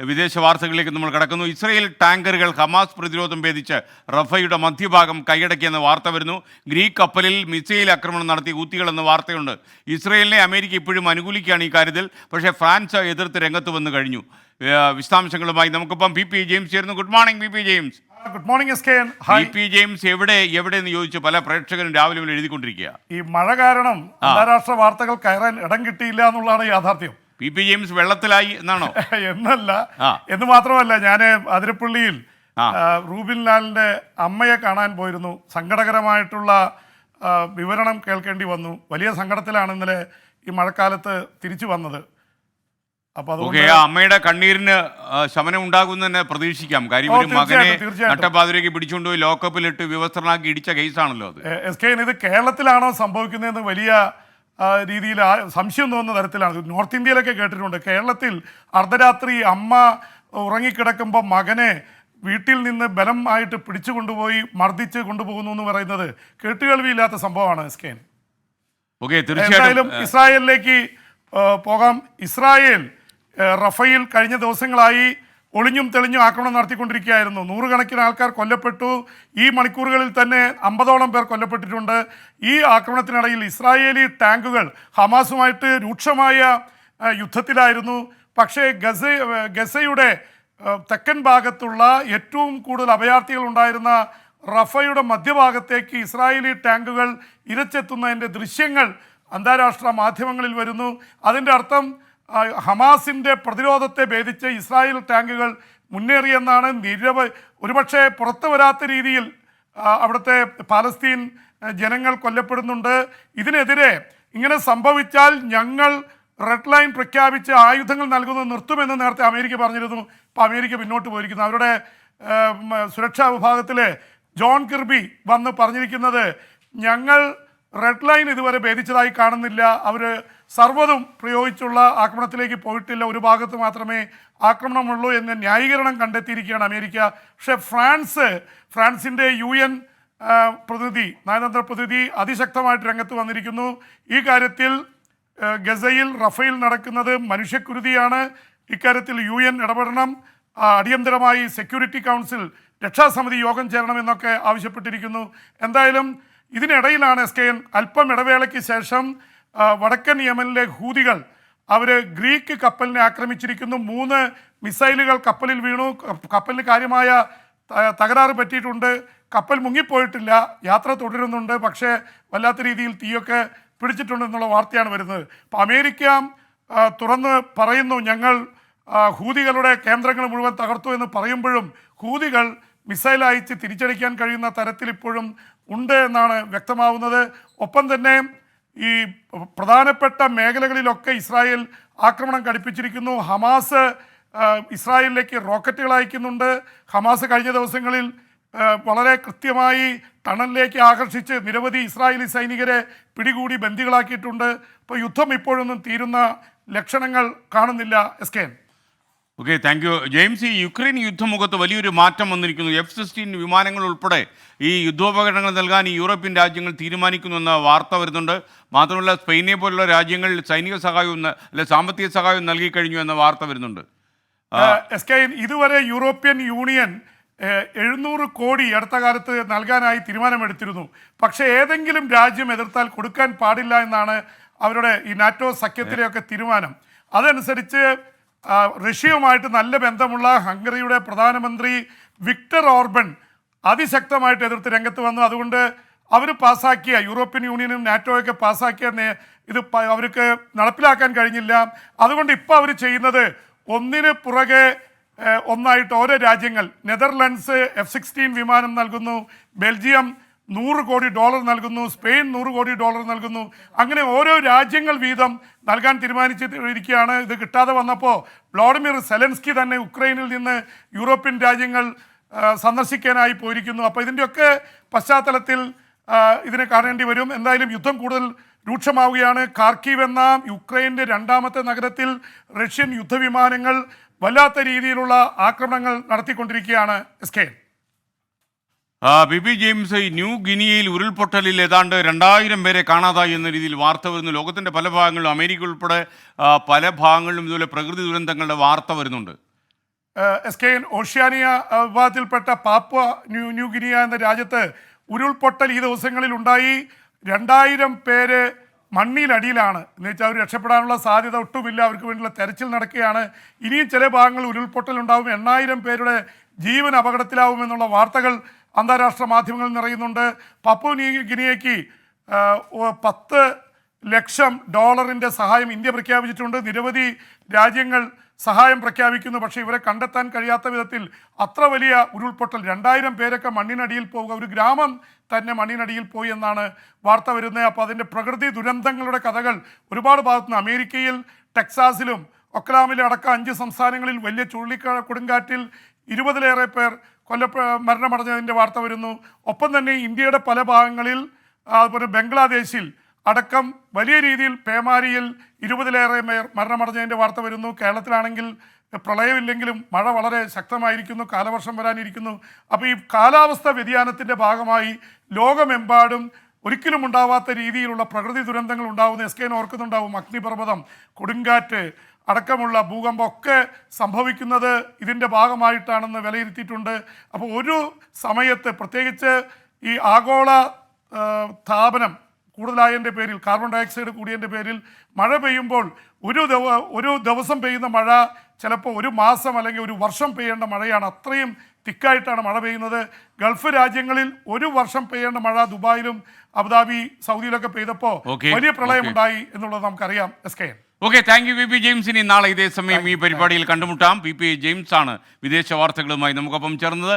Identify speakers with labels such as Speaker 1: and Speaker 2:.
Speaker 1: വിദേശ വാർത്തകളിലേക്ക് നമ്മൾ കടക്കുന്നു. ഇസ്രയേൽ ടാങ്കറുകൾ ഹമാസ് പ്രതിരോധം ഭേദിച്ച് റഫയുടെ മധ്യഭാഗം കൈയടക്കിയെന്ന വാർത്ത വരുന്നു. ഗ്രീക്ക് കപ്പലിൽ മിസൈൽ ആക്രമണം നടത്തിയ ഊത്തികൾ എന്ന വാർത്തയുണ്ട്. ഇസ്രയേലിനെ അമേരിക്ക ഇപ്പോഴും അനുകൂലിക്കുകയാണ് ഈ കാര്യത്തിൽ. പക്ഷേ ഫ്രാൻസ് എതിർത്ത് രംഗത്ത് വന്നു കഴിഞ്ഞു. വിശദാംശങ്ങളുമായി നമുക്കിപ്പം പി പി ജെയിംസ് ചേരുന്നു. Good morning P P James.
Speaker 2: Good morning S K N.
Speaker 1: P James എവിടെ എവിടെ എന്ന് ചോദിച്ചു പല പ്രേക്ഷകരും രാവിലെ എഴുതിക്കൊണ്ടിരിക്കുക
Speaker 2: ഈ മഴ കാരണം അന്താരാഷ്ട്ര വാർത്തകൾ കയറാൻ ഇടം കിട്ടിയില്ല എന്നുള്ളതാണ് യാഥാർത്ഥ്യം.
Speaker 1: പി പി ജെയിംസ് വെള്ളത്തിലായി എന്നാണോ?
Speaker 2: എന്നല്ല. എന്ന് മാത്രമല്ല ഞാൻ അതിരപ്പള്ളിയിൽ
Speaker 1: റൂബിൻലാലിന്റെ
Speaker 2: ആ, റൂബിൻ ലാലിന്റെ അമ്മയെ കാണാൻ പോയിരുന്നു. സങ്കടകരമായിട്ടുള്ള വിവരണം കേൾക്കേണ്ടി വന്നു. വലിയ സങ്കടത്തിലാണ് ഇന്നലെ ഈ മഴക്കാലത്ത് തിരിച്ചു വന്നത്.
Speaker 1: അമ്മയുടെ കണ്ണീരിന് ശമനം ഉണ്ടാകുമെന്ന് പ്രതീക്ഷിക്കാം. കാര്യം ഒരു മകനെ. നട്ടപ്പാതിരേക്ക് പിടിച്ചുകൊണ്ടുപോയി ലോക്കപ്പിലിട്ട് വിവസ്ത്രനാക്കി ഇടിച്ച കേസാണല്ലോ അത്.
Speaker 2: എസ് കെ ഇത് കേരളത്തിലാണോ സംഭവിക്കുന്നതെന്ന് വലിയ രീതിയിൽ സംശയം തോന്നുന്ന തരത്തിലാണ്. നോർത്ത് ഇന്ത്യയിലൊക്കെ കേട്ടിട്ടുണ്ട്. കേരളത്തിൽ അർദ്ധരാത്രി അമ്മ ഉറങ്ങിക്കിടക്കുമ്പോൾ മകനെ വീട്ടിൽ നിന്ന് ബലം ആയിട്ട് പിടിച്ചു കൊണ്ടുപോയി മർദ്ദിച്ച് കൊണ്ടുപോകുന്നു എന്ന് പറയുന്നത് കേട്ടുകേൾവിയില്ലാത്ത സംഭവമാണ്
Speaker 1: ഓക്കെ
Speaker 2: എന്തായാലും ഇസ്രായേലിലേക്ക് പോകാം. ഇസ്രായേൽ റഫയിൽ കഴിഞ്ഞ ദിവസങ്ങളായി ഒളിഞ്ഞും തെളിഞ്ഞും ആക്രമണം നടത്തിക്കൊണ്ടിരിക്കുകയായിരുന്നു. നൂറുകണക്കിന് ആൾക്കാർ കൊല്ലപ്പെട്ടു. ഈ മണിക്കൂറുകളിൽ തന്നെ അമ്പതോളം പേർ കൊല്ലപ്പെട്ടിട്ടുണ്ട്. ഈ ആക്രമണത്തിനിടയിൽ ഇസ്രായേലി ടാങ്കുകൾ ഹമാസുമായിട്ട് രൂക്ഷമായ യുദ്ധത്തിലായിരുന്നു. പക്ഷേ ഗസ ഗസയുടെ തെക്കൻ ഭാഗത്തുള്ള ഏറ്റവും കൂടുതൽ അഭയാർത്ഥികൾ ഉണ്ടായിരുന്ന റഫയുടെ മധ്യഭാഗത്തേക്ക് ഇസ്രായേലി ടാങ്കുകൾ ഇരച്ചെത്തുന്നതിന്റെ ദൃശ്യങ്ങൾ അന്താരാഷ്ട്ര മാധ്യമങ്ങളിൽ വരുന്നു. അതിന്റെ അർത്ഥം ഹമാസിന്റെ പ്രതിരോധത്തെ ഭേദിച്ച് ഇസ്രായേൽ ടാങ്കുകൾ മുന്നേറിയെന്നാണ് നിരവധി ഒരുപക്ഷെ പുറത്തു വരാത്ത രീതിയിൽ അവിടുത്തെ പാലസ്തീൻ ജനങ്ങൾ കൊല്ലപ്പെടുന്നുണ്ട്. ഇതിനെതിരെ ഇങ്ങനെ സംഭവിച്ചാൽ ഞങ്ങൾ റെഡ് ലൈൻ പ്രഖ്യാപിച്ച് ആയുധങ്ങൾ നൽകുന്നത് നിർത്തുമെന്ന് നേരത്തെ അമേരിക്ക പറഞ്ഞിരുന്നു. ഇപ്പോൾ അമേരിക്ക പിന്നോട്ട് പോയിരിക്കുന്നു. അവരുടെ സുരക്ഷാ വിഭാഗത്തിലെ ജോൺ കിർബി വന്ന് പറഞ്ഞിരിക്കുന്നത് ഞങ്ങൾ റെഡ് ലൈൻ ഇതുവരെ ഭേദിച്ചതായി കാണുന്നില്ല. അവർ സർവതും പ്രയോഗിച്ചുള്ള ആക്രമണത്തിലേക്ക് പോയിട്ടില്ല. ഒരു ഭാഗത്ത് മാത്രമേ ആക്രമണമുള്ളൂ എന്ന ന്യായീകരണം കണ്ടെത്തിയിരിക്കുകയാണ് അമേരിക്ക. പക്ഷേ ഫ്രാൻസ് ഫ്രാൻസിന്റെ യു എൻ പ്രതിനിധി നയതന്ത്ര പ്രതിനിധി അതിശക്തമായിട്ട് രംഗത്ത് വന്നിരിക്കുന്നു. ഈ കാര്യത്തിൽ ഗസയിൽ റഫേൽ നടക്കുന്നത് മനുഷ്യക്കുരുതിയാണ്. ഇക്കാര്യത്തിൽ യു എൻ ഇടപെടണം. അടിയന്തരമായി സെക്യൂരിറ്റി കൗൺസിൽ രക്ഷാസമിതി യോഗം ചേരണമെന്നൊക്കെ ആവശ്യപ്പെട്ടിരിക്കുന്നു. എന്തായാലും ഇതിനിടയിലാണ് എസ് കെ എൻ അല്പം ഇടവേളയ്ക്ക് ശേഷം വടക്കൻ യമനിലെ ഹൂതികൾ അവർ ഗ്രീക്ക് കപ്പലിനെ ആക്രമിച്ചിരിക്കുന്നു. മൂന്ന് മിസൈലുകൾ കപ്പലിൽ വീണു. കപ്പലിന് കാര്യമായ തകരാറ് പറ്റിയിട്ടുണ്ട്. കപ്പൽ മുങ്ങിപ്പോയിട്ടില്ല. യാത്ര തുടരുന്നുണ്ട്. പക്ഷേ വല്ലാത്ത രീതിയിൽ തീയൊക്കെ പിടിച്ചിട്ടുണ്ടെന്നുള്ള വാർത്തയാണ് വരുന്നത്. അപ്പോൾ അമേരിക്ക തുറന്ന് പറയുന്നു ഞങ്ങൾ ഹൂതികളുടെ കേന്ദ്രങ്ങൾ മുഴുവൻ തകർത്തു എന്ന് പറയുമ്പോഴും ഹൂതികൾ മിസൈൽ അയച്ച് തിരിച്ചടിക്കാൻ കഴിയുന്ന തരത്തിൽ ഇപ്പോഴും ഉണ്ട് എന്നാണ് വ്യക്തമാവുന്നത്. ഒപ്പം തന്നെ ഈ പ്രധാനപ്പെട്ട മേഖലകളിലൊക്കെ ഇസ്രായേൽ ആക്രമണം ഘടിപ്പിച്ചിരിക്കുന്നു. ഹമാസ് ഇസ്രായേലിലേക്ക് റോക്കറ്റുകൾ അയക്കുന്നുണ്ട്. ഹമാസ് കഴിഞ്ഞ ദിവസങ്ങളിൽ വളരെ കൃത്യമായി ടണലിലേക്ക് ആകർഷിച്ച് നിരവധി ഇസ്രായേലി സൈനികരെ പിടികൂടി ബന്ദികളാക്കിയിട്ടുണ്ട്. ഇപ്പോൾ യുദ്ധം ഇപ്പോഴൊന്നും തീരുന്ന ലക്ഷണങ്ങൾ കാണുന്നില്ല yes okay
Speaker 1: okay thank you James ഈ യുക്രൈൻ യുദ്ധമുഖത്ത് വലിയൊരു മാറ്റം വന്നിരിക്കുന്നു. എഫ് സിക്സ്റ്റീൻ വിമാനങ്ങൾ ഉൾപ്പെടെ ഈ യുദ്ധോപകരണങ്ങൾ നൽകാൻ ഈ യൂറോപ്യൻ രാജ്യങ്ങൾ തീരുമാനിക്കുന്നുവെന്ന വാർത്ത വരുന്നുണ്ട്. മാത്രമല്ല സ്പെയിനെ പോലുള്ള രാജ്യങ്ങൾ സൈനിക സഹായവും അല്ലെ സാമ്പത്തിക സഹായവും നൽകി കഴിഞ്ഞു എന്ന വാർത്ത വരുന്നുണ്ട്.
Speaker 2: എസ് കെ ഇതുവരെ യൂറോപ്യൻ യൂണിയൻ എഴുന്നൂറ് കോടി അടുത്ത കാലത്ത് നൽകാനായി തീരുമാനമെടുത്തിരുന്നു. പക്ഷേ ഏതെങ്കിലും രാജ്യം എതിർത്താൽ കൊടുക്കാൻ പാടില്ല എന്നാണ് അവരുടെ ഈ നാറ്റോ സഖ്യത്തിലെയൊക്കെ തീരുമാനം. അതനുസരിച്ച് റഷ്യയുമായിട്ട് നല്ല ബന്ധമുള്ള ഹംഗറിയുടെ പ്രധാനമന്ത്രി വിക്ടർ ഓർബൻ അതിശക്തമായിട്ട് എതിർത്ത് രംഗത്ത് വന്നു. അതുകൊണ്ട് അവർ പാസ്സാക്കിയ യൂറോപ്യൻ യൂണിയനും നാറ്റോയൊക്കെ പാസ്സാക്കിയ ഇത് അവർക്ക് നടപ്പിലാക്കാൻ കഴിഞ്ഞില്ല. അതുകൊണ്ട് ഇപ്പോൾ അവർ ചെയ്യുന്നത് ഒന്നിന് പുറകെ ഒന്നായിട്ട് ഓരോ രാജ്യങ്ങൾ നെതർലൻഡ്സ് എഫ് സിക്സ്റ്റീൻ വിമാനം നൽകുന്നു ബെൽജിയം നൂറ് കോടി ഡോളർ നൽകുന്നു സ്പെയിൻ നൂറ് കോടി ഡോളർ നൽകുന്നു. അങ്ങനെ ഓരോ രാജ്യങ്ങൾ വീതം നൽകാൻ തീരുമാനിച്ചിരിക്കുകയാണ്. ഇത് കിട്ടാതെ വന്നപ്പോൾ വ്ളാഡിമിർ സെലൻസ്കി തന്നെ ഉക്രൈനിൽ നിന്ന് യൂറോപ്യൻ രാജ്യങ്ങൾ സന്ദർശിക്കാനായി പോയിരിക്കുന്നു. അപ്പോൾ ഇതിന്റെയൊക്കെ പശ്ചാത്തലത്തിൽ ഇതിനെ കാണേണ്ടി വരും. എന്തായാലും യുദ്ധം കൂടുതൽ രൂക്ഷമാവുകയാണ്. കാർക്കീവ് എന്ന യുക്രൈന്റെ രണ്ടാമത്തെ നഗരത്തിൽ റഷ്യൻ യുദ്ധവിമാനങ്ങൾ വല്ലാത്ത രീതിയിലുള്ള ആക്രമണങ്ങൾ നടത്തിക്കൊണ്ടിരിക്കുകയാണ്. എസ്
Speaker 1: ബിബി ജെയിംസ് ന്യൂ ഗിനിയയിൽ ഉരുൾപൊട്ടലിൽ ഏതാണ്ട് രണ്ടായിരം പേരെ കാണാതായി എന്ന രീതിയിൽ വാർത്ത വരുന്നു. ലോകത്തിന്റെ പല ഭാഗങ്ങളിലും അമേരിക്ക ഉൾപ്പെടെ പല ഭാഗങ്ങളിലും ഇതുപോലെ പ്രകൃതി ദുരന്തങ്ങളുടെ വാർത്ത വരുന്നുണ്ട്.
Speaker 2: എസ് കെ എൻ ഓഷ്യാനിയ വിഭാഗത്തിൽപ്പെട്ട പാപ്പ ന്യൂ ന്യൂ ഗിനിയ എന്ന രാജ്യത്ത് ഉരുൾപൊട്ടൽ ഈ ദിവസങ്ങളിൽ ഉണ്ടായി. രണ്ടായിരം പേര് മണ്ണിലടിയിലാണ്. എന്ന് വെച്ചാൽ അവർ രക്ഷപ്പെടാനുള്ള സാധ്യത ഒട്ടുമില്ല. അവർക്ക് വേണ്ടിയുള്ള തെരച്ചിൽ നടക്കുകയാണ്. ഇനിയും ചില ഭാഗങ്ങളിൽ ഉരുൾപൊട്ടലുണ്ടാവും. എണ്ണായിരം പേരുടെ ജീവൻ അപകടത്തിലാവുമെന്നുള്ള വാർത്തകൾ അന്താരാഷ്ട്ര മാധ്യമങ്ങൾ നിറയുന്നുണ്ട്. പപ്പു ന്യൂ ഗിനിയയ്ക്ക് പത്ത് ലക്ഷം ഡോളറിന്റെ സഹായം ഇന്ത്യ പ്രഖ്യാപിച്ചിട്ടുണ്ട്. നിരവധി രാജ്യങ്ങൾ സഹായം പ്രഖ്യാപിക്കുന്നു. പക്ഷേ ഇവരെ കണ്ടെത്താൻ കഴിയാത്ത വിധത്തിൽ അത്ര വലിയ ഉരുൾപൊട്ടൽ രണ്ടായിരം പേരൊക്കെ മണ്ണിനടിയിൽ പോവുക ഒരു ഗ്രാമം തന്നെ മണ്ണിനടിയിൽ പോയി എന്നാണ് വാർത്ത വരുന്നത്. അപ്പോൾ അതിന്റെ പ്രകൃതി ദുരന്തങ്ങളുടെ കഥകൾ ഒരുപാട് ഭാഗത്തുനിന്ന് അമേരിക്കയിൽ ടെക്സാസിലും ഒക്ലാമിലും അടക്കം അഞ്ച് സംസ്ഥാനങ്ങളിൽ വലിയ ചുഴലിക്കാ കൊടുങ്കാറ്റിൽ ഇരുപതിലേറെ പേർ കൊല്ലപ്പെ മരണമടഞ്ഞതിന്റെ വാർത്ത വരുന്നു. ഒപ്പം തന്നെ ഇന്ത്യയുടെ പല ഭാഗങ്ങളിൽ അതുപോലെ ബംഗ്ലാദേശിൽ അടക്കം വലിയ രീതിയിൽ പേമാരിയിൽ ഇരുപതിലേറെ പേർ മരണമടഞ്ഞതിന്റെ വാർത്ത വരുന്നു. കേരളത്തിലാണെങ്കിൽ പ്രളയമില്ലെങ്കിലും മഴ വളരെ ശക്തമായിരിക്കുന്നു. കാലവർഷം വരാനിരിക്കുന്നു. അപ്പോൾ ഈ കാലാവസ്ഥ വ്യതിയാനത്തിന്റെ ഭാഗമായി ലോകമെമ്പാടും ഒരിക്കലും ഉണ്ടാവാത്ത രീതിയിലുള്ള പ്രകൃതി ദുരന്തങ്ങൾ ഉണ്ടാവുന്ന. എസ് കെ ഓർക്കുന്നുണ്ടാവും അഗ്നിപർവതം കൊടുങ്കാറ്റ് അടക്കമുള്ള ഭൂകമ്പമൊക്കെ സംഭവിക്കുന്നത് ഇതിന്റെ ഭാഗമായിട്ടാണെന്ന് വിലയിരുത്തിയിട്ടുണ്ട്. അപ്പോൾ ഒരു സമയത്ത് പ്രത്യേകിച്ച് ഈ ആഗോള സ്ഥാപനം താപനം കൂടുതലായതിന്റെ പേരിൽ കാർബൺ ഡയോക്സൈഡ് കൂടിയതിന്റെ പേരിൽ മഴ പെയ്യുമ്പോൾ ഒരു ദിവ ഒരു ദിവസം പെയ്യുന്ന മഴ ചിലപ്പോൾ ഒരു മാസം അല്ലെങ്കിൽ ഒരു വർഷം പെയ്യേണ്ട മഴയാണ്. അത്രയും തിക്കായിട്ടാണ് മഴ പെയ്യുന്നത്. ഗൾഫ് രാജ്യങ്ങളിൽ ഒരു വർഷം പെയ്യേണ്ട മഴ ദുബായിലും അബുദാബി സൗദിയിലൊക്കെ പെയ്തപ്പോൾ വലിയ പ്രളയം ഉണ്ടായി എന്നുള്ളത് നമുക്കറിയാം. Yes okay
Speaker 1: okay thank you P P James ഇനി നാളെ ഇതേ സമയം ഈ പരിപാടിയിൽ കണ്ടുമുട്ടാം. പി പി ജെയിംസ് ആണ് വിദേശ വാർത്തകളുമായി നമുക്കൊപ്പം ചേർന്നത്.